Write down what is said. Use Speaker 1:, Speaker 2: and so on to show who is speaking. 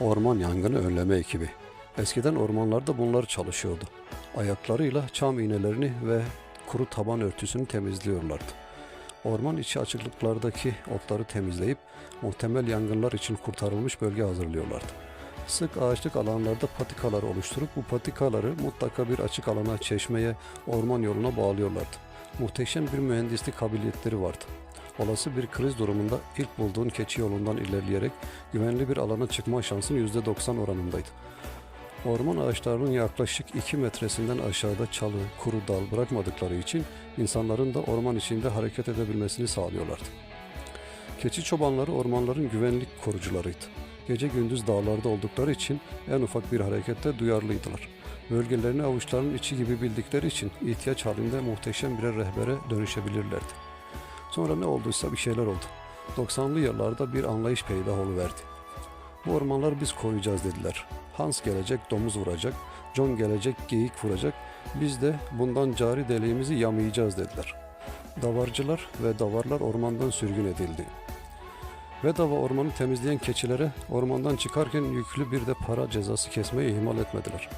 Speaker 1: Orman yangını önleme ekibi. Eskiden ormanlarda bunlar çalışıyordu. Ayaklarıyla çam iğnelerini ve kuru taban örtüsünü temizliyorlardı. Orman içi açıklıklardaki otları temizleyip muhtemel yangınlar için kurtarılmış bölge hazırlıyorlardı. Sık ağaçlık alanlarda patikalar oluşturup bu patikaları mutlaka bir açık alana, çeşmeye, orman yoluna bağlıyorlardı. Muhteşem bir mühendislik kabiliyetleri vardı. Olası bir kriz durumunda ilk bulduğun keçi yolundan ilerleyerek güvenli bir alana çıkma şansın %90 oranındaydı. Orman ağaçlarının yaklaşık 2 metresinden aşağıda çalı, kuru dal bırakmadıkları için insanların da orman içinde hareket edebilmesini sağlıyorlardı. Keçi çobanları ormanların güvenlik korucularıydı. Gece gündüz dağlarda oldukları için en ufak bir harekette duyarlıydılar. Bölgelerini avuçlarının içi gibi bildikleri için ihtiyaç halinde muhteşem birer rehbere dönüşebilirlerdi. Sonra ne olduysa bir şeyler oldu. 90'lı yıllarda bir anlayış peydah oluverdi. Bu ormanları biz koruyacağız dediler. Hans gelecek domuz vuracak, John gelecek geyik vuracak, biz de bundan cari deliğimizi yamayacağız dediler. Davarcılar ve davarlar ormandan sürgün edildi. Bedava ormanı temizleyen keçilere ormandan çıkarken yüklü bir de para cezası kesmeyi ihmal etmediler.